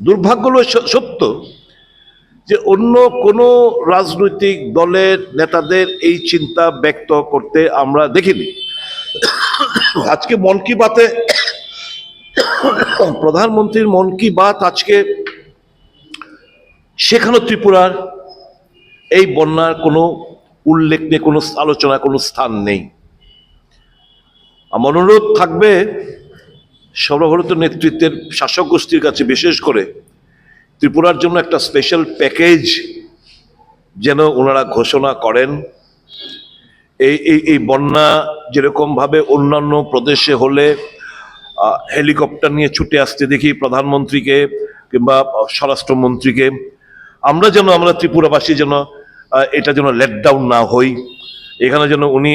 দুর্ভাগ্য হলো সত্য যে অন্য কোনো রাজনৈতিক দলের নেতাদের এই চিন্তা ব্যক্ত করতে আমরা দেখিনি। আজকে মন কি বাতে প্রধানমন্ত্রীর মন কি বাত আজকে সেখানে ত্রিপুরার এই বন্যার কোনো উল্লেখ নেই, কোনো আলোচনা কোনো স্থান নেই। আমার অনুরোধ থাকবে সর্বভারতীয় নেতৃত্বের শাসক গোষ্ঠীর কাছে বিশেষ করে ত্রিপুরার জন্য একটা স্পেশাল প্যাকেজ যেন ওনারা ঘোষণা করেন। এই এই এই বন্যা যেরকমভাবে অন্যান্য প্রদেশে হলে হেলিকপ্টার নিয়ে ছুটে আসতে দেখি প্রধানমন্ত্রীকে কিংবা স্বরাষ্ট্রমন্ত্রীকে। আমরা যেন, আমরা ত্রিপুরাবাসী যেন এটা যেন লেট ডাউন না হই। এখানে যেন উনি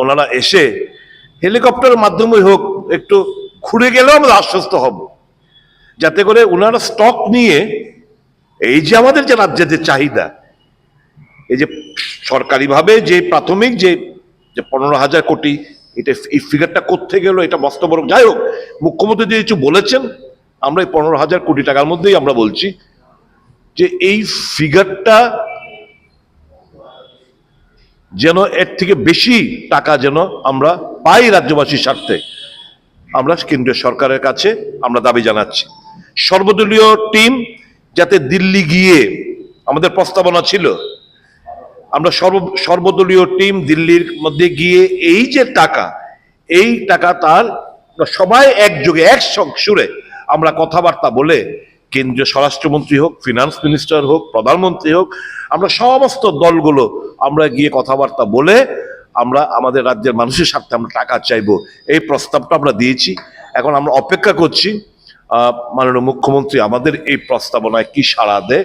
ওনারা এসে হেলিকপ্টারের মাধ্যমে হোক, একটু ঘুরে গেলেও আমরা আশ্বস্ত হব। যাতে করে ওনারা স্টক নিয়ে এই যে আমাদের যে রাজ্যের যে চাহিদা, এই যে সরকারিভাবে যে প্রাথমিক যে যে পনেরো হাজার কোটি, এটা এই ফিগারটা করতে গেল এটা মস্ত বড় যাই হোক, মুখ্যমন্ত্রী যে কিছু বলেছেন, আমরা এই পনেরো হাজার কোটি টাকার মধ্যেই আমরা বলছি যে এই ফিগারটা যেন এর থেকে বেশি টাকা যেন আমরা পাই রাজ্যবাসীর স্বার্থে। আমরা কেন্দ্রীয় সরকারের কাছে আমরা দাবি জানাচ্ছি। সর্বদলীয় টিম যাতে দিল্লি গিয়ে আমাদের প্রস্তাবনা ছিল, আমরা সর্ব, সর্বদলীয় টিম দিল্লির মধ্যে গিয়ে এই যে টাকা, এই টাকা তার সবাই একযোগে, এক সুরে আমরা কথাবার্তা বলে কেন্দ্রীয় স্বরাষ্ট্রমন্ত্রী হোক ফিনান্স মিনিস্টার হোক, প্রধানমন্ত্রী হোক, আমরা সমস্ত দলগুলো আমরা গিয়ে কথাবার্তা বলে আমরা আমাদের রাজ্যের মানুষের স্বার্থে আমরা টাকা চাইব। এই প্রস্তাবটা আমরা দিয়েছি। এখন আমরা অপেক্ষা করছি মাননীয় মুখ্যমন্ত্রী আমাদের এই প্রস্তাবনায় কি সাড়া দেয়